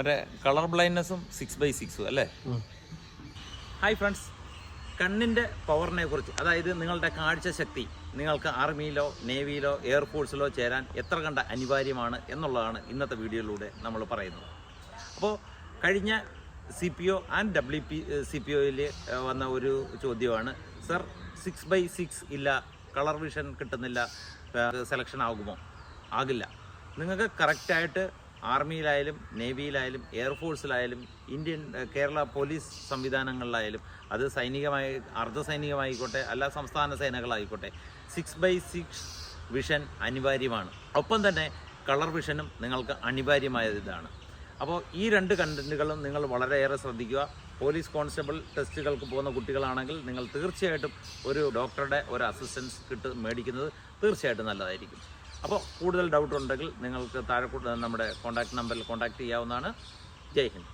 മറ്റേ colour ബ്ലൈൻഡ്നെസ്സും six by സിക്സും അല്ലേ? ഹായ് ഫ്രണ്ട്സ് കണ്ണിന്റെ പവറിനെ കുറിച്ച് അതായത് നിങ്ങളുടെ കാഴ്ചശക്തി നിങ്ങൾക്ക് ആർമിയിലോ നേവിയിലോ എയർഫോഴ്സിലോ ചേരാൻ എത്ര കണ്ട അനിവാര്യമാണ് എന്നുള്ളതാണ് ഇന്നത്തെ വീഡിയോയിലൂടെ നമ്മൾ പറയുന്നത്. അപ്പോൾ കഴിഞ്ഞ C P O and W P C P ഒയിൽ വന്ന ഒരു ചോദ്യമാണ് സർ സിക്സ് ബൈ സിക്സ് ഇല്ല കളർ വിഷൻ കിട്ടുന്നില്ല സെലക്ഷൻ ആകുമോ? ആകില്ല. നിങ്ങൾക്ക് കറക്റ്റായിട്ട് ആർമിയിലായാലും നേവിയിലായാലും എയർഫോഴ്സിലായാലും ഇന്ത്യൻ കേരള പോലീസ് സംവിധാനങ്ങളിലായാലും അത് സൈനികമായി അർദ്ധ സൈനികമായിക്കോട്ടെ അല്ല സംസ്ഥാന സേനകളായിക്കോട്ടെ സിക്സ് ബൈ സിക്സ് വിഷൻ അനിവാര്യമാണ്. ഒപ്പം തന്നെ കളർ വിഷനും നിങ്ങൾക്ക് അനിവാര്യമായ ഇതാണ്. അപ്പോൾ ഈ രണ്ട് കണ്ടന്റുകളും നിങ്ങൾ വളരെയേറെ ശ്രദ്ധിക്കുക. പോലീസ് കോൺസ്റ്റബിൾ ടെസ്റ്റുകൾക്ക് പോകുന്ന കുട്ടികളാണെങ്കിൽ നിങ്ങൾ തീർച്ചയായിട്ടും ഒരു ഡോക്ടറുടെ ഒരു അസിസ്റ്റൻസ് കിട്ട് മേടിക്കുന്നത് തീർച്ചയായിട്ടും നല്ലതായിരിക്കും. അപ്പോൾ കൂടുതൽ ഡൗട്ട് ഉണ്ടെങ്കിൽ നിങ്ങൾക്ക് താഴെ നമ്മുടെ കോൺടാക്ട് നമ്പറിൽ കോൺടാക്ട് ചെയ്യാവുന്നതാണ്. ജയ് ഹിന്ദ്.